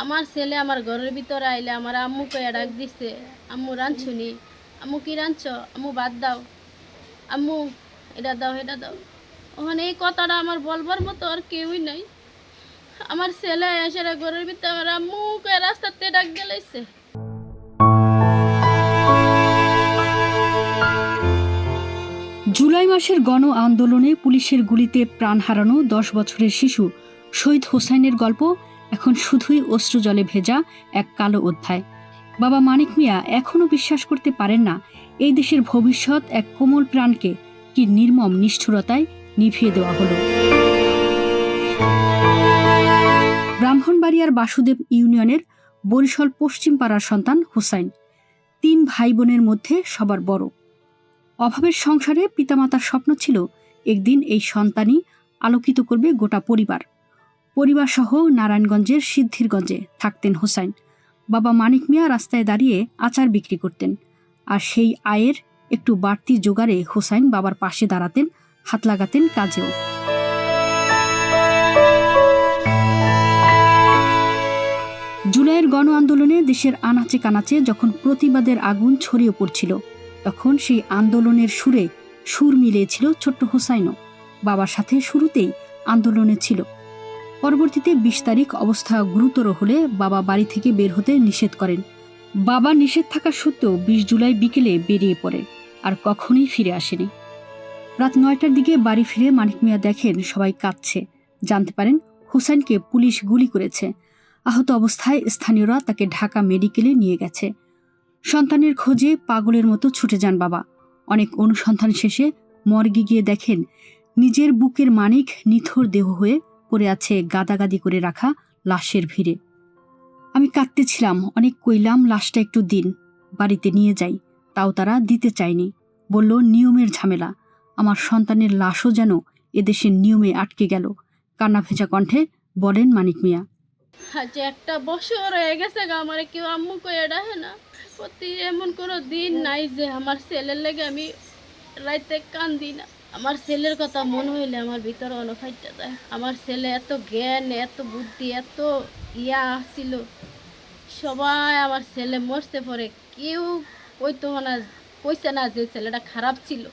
আমার ছেলে আমার ঘরের ভিতরে আইলে আমার আম্মুকে ডাক দিছে, আম্মু রাঁধছুনি আম্মু কি রাঁধছ? আম্মু, বাদ দাও। আম্মু, এটা দাও এটা দাও। ওখানে এই কথাটা আমার বলবার মতো আর কেউই নাই। আমার ছেলে এসে ঘরের ভিতরে আমার আম্মুকে রাস্তাতে ডাক গেলাইছে জুলাই মাসের গণ আন্দোলনে পুলিশের গুলিতে প্রাণ হারানো দশ বছরের শিশু শহীদ হোসাইনের গল্প এখন শুধুই অশ্রু জলে ভেজা এক কালো অধ্যায়। বাবা মানিক মিয়া এখনও বিশ্বাস করতে পারেন না এই দেশের ভবিষ্যৎ এক কোমল প্রাণকে কি নির্মম নিষ্ঠুরতায় নিভিয়ে দেওয়া হলো। ব্রাহ্মণবাড়িয়ার বাসুদেব ইউনিয়নের বরিশাল পশ্চিম পাড়ার সন্তান হুসাইন। তিন ভাই বোনের মধ্যে সবার বড়। অভাবের সংসারে পিতামাতার স্বপ্ন ছিল একদিন এই সন্তানই আলোকিত করবে গোটা পরিবার। পরিবারসহ নারায়ণগঞ্জের সিদ্ধিরগঞ্জে থাকতেন হোসাইন। বাবা মানিক মিয়া রাস্তায় দাঁড়িয়ে আচার বিক্রি করতেন আর সেই আয়ের একটু বাড়তি জোগাড়ে হোসাইন বাবার পাশে দাঁড়াতেন, হাত লাগাতেন কাজেও। জুলাইয়ের গণ আন্দোলনে দেশের আনাচে কানাচে যখন প্রতিবাদের আগুন ছড়িয়ে পড়ছিল, তখন সেই আন্দোলনের সুরে সুর মিলিয়েছিল ছোট্ট হোসাইনও। বাবার সাথে শুরুতেই আন্দোলনে ছিল। পরবর্তীতে বিশ তারিখ অবস্থা গুরুতর হলে বাবা বাড়ি থেকে বের হতে নিষেধ করেন। বাবা নিষেধ থাকা সত্ত্বেও বিশ জুলাই বিকেলে বেরিয়ে পড়ে আর কখনোই ফিরে আসেনি। রাত নয়টার দিকে বাড়ি ফিরে মানিক মিয়া দেখেন সবাই কাঁদছে। জানতে পারেন হোসেনকে পুলিশ গুলি করেছে। আহত অবস্থায় স্থানীয়রা তাকে ঢাকা মেডিকেলে নিয়ে গেছে। সন্তানের খোঁজে পাগলের মতো ছুটে যান বাবা। অনেক অনুসন্ধান শেষে মর্গে গিয়ে দেখেন, নিজের বুকের মানিক নিথর দেহ হয়ে পড়ে আছে গাদাগাদি করে রাখা লাশের ভিড়ে। আমি কাঁদতেছিলাম, অনেক কইলাম, লাশটা একটু দিন, বাড়িতে নিয়ে যাই। তাও তারা দিতে চায়নি। বলল, নিয়মের ঝামেলা। আমার সন্তানের লাশও যেন এদেশের নিয়মে আটকে গেল। কান্না ভেজা কণ্ঠে বলেন মানিক মিয়া। আজ একটা বছর হয়ে গেছে আমার কেউ আম্মু কয়ে ডাকে না। প্রতি এমন কোনো দিন নাই যে আমার ছেলের লেগে আমি রাইতে কান্দি না। আমার ছেলের কথা মনে হইলে আমার ভিতরে অনুফাইটা দেয় আমার ছেলে এত জ্ঞান, এত বুদ্ধি, এত ইয়া ছিল। সবাই আমার ছেলে মরতে পরে কেউ কইতো না, কইছে না যে ছেলেটা খারাপ ছিল।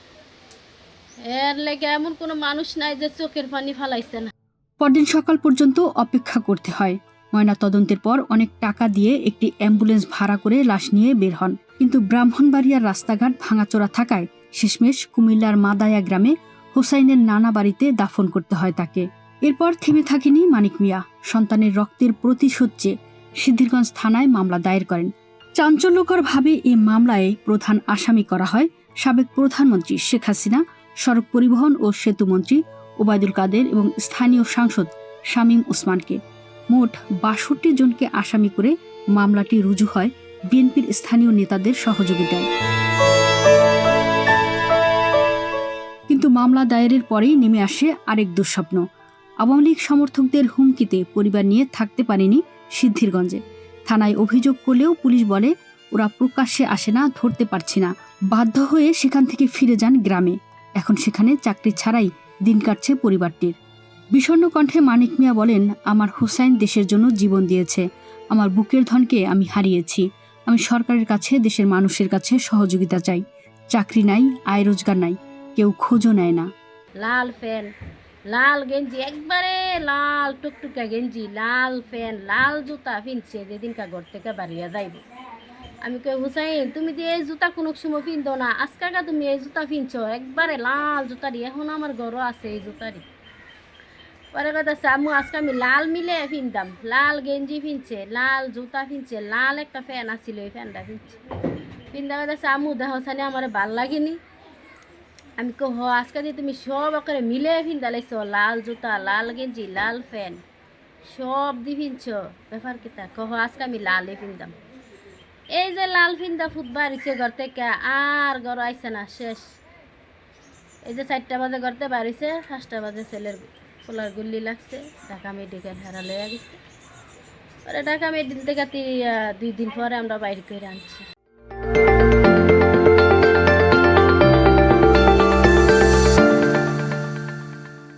এর লেগে এমন কোনো মানুষ নাই যে চোখের পানি ফালাইছে না। পরদিন সকাল পর্যন্ত অপেক্ষা করতে হয়। ময়না তদন্তের পর অনেক টাকা দিয়ে একটি অ্যাম্বুলেন্স ভাড়া করে লাশ নিয়ে বের হন। কিন্তু ব্রাহ্মণবাড়িয়ার রাস্তাঘাট ভাঙাচোরা থাকায় শেষমেশ কুমিল্লার মাদায়া গ্রামে হোসাইনের নানা বাড়িতে দাফন করতে হয় তাকে। এরপর থেমে থাকেনি মানিক মিয়া। সন্তানের রক্তের প্রতিশোধ চেয়ে সিদ্ধিরগঞ্জ থানায় মামলা দায়ের করেন। চাঞ্চল্যকরভাবে এই মামলায় প্রধান আসামি করা হয় সাবেক প্রধানমন্ত্রী শেখ হাসিনা, সড়ক পরিবহন ও সেতুমন্ত্রী ওবায়দুল কাদের এবং স্থানীয় সাংসদ শামীম ওসমানকে। মোট বাষট্টি জনকে আসামি করে মামলাটি রুজু হয় বিএনপির স্থানীয় নেতাদের সহযোগিতায়। কিন্তু মামলা দায়েরের পরেই নেমে আসে আরেক দুঃস্বপ্ন। আওয়ামী লীগ সমর্থকদের হুমকিতে পরিবার নিয়ে থাকতে পারেনি সিদ্ধিরগঞ্জে। থানায় অভিযোগ করলেও পুলিশ বলে, ওরা প্রকাশ্যে আসে না, ধরতে পারছি না। বাধ্য হয়ে সেখান থেকে ফিরে যান গ্রামে। এখন সেখানে চাকরি ছাড়াই দিন কাটছে পরিবারটির। বিষণ্ণ কণ্ঠে মানিক মিয়া বলেন, আমার হুসাইন দেশের জন্য জীবন দিয়েছে। আমার বুকের ধনকে আমি হারিয়েছি। আমি সরকারের কাছে, দেশের মানুষের কাছে সহযোগিতা চাই। চাকরি নাই, আয় রোজগার নাই। কেউ খোঁজও নেয় না। লাল ফ্যান, লাল গেঞ্জি, একবারে লাল টুকটুকা গেঞ্জি, লাল ফ্যান, লাল জুতা পিনছে যেদিনকা ঘর থেকে বাড়িয়া যাইব। আমি কই, হুসাইন, তুমি যে এই জুতা কোনো সময় পিনতো না আজকালকা তুমি এই জুতা পিনছো? একবারে লাল জুতারি এখন আমার ঘরও আছে এই জুতারি পরে কথা আম্মু, আজকে আমি লাল মিলে পিনতাম লাল গেঞ্জি পিনছে, লাল জুতা পিনছে, লাল একটা ফ্যান আছিল এই ফ্যানটা পিনছে। পিনতে কথা আম্মু, দেহ সানি আমার ভালো লাগেনি। আমি কহ আজকে দিয়ে তুমি সব করে মিলে ফিনতে লাইছ, লাল জুতা, লাল গেঞ্জি, লাল ফ্যান সব দি ফিনছ ব্যাপার কিতা কহ, আজকে আমি লালে ফিনতাম এই যে লাল ফিন্দা ফুট বাড়িছে ঘর থেকে আর ঘর আইছে না, শেষ। এই যে চারটা বাজে ঘরতে বাড়িছে পাঁচটা বাজে ছেলের পোলার গুল্লি লাগছে, ঢাকা মেডিকেল হারা লইয়া গেছে। ঢাকা মেডিকেল থেকে দুই দিন পরে আমরা বাইরে করে আনছি।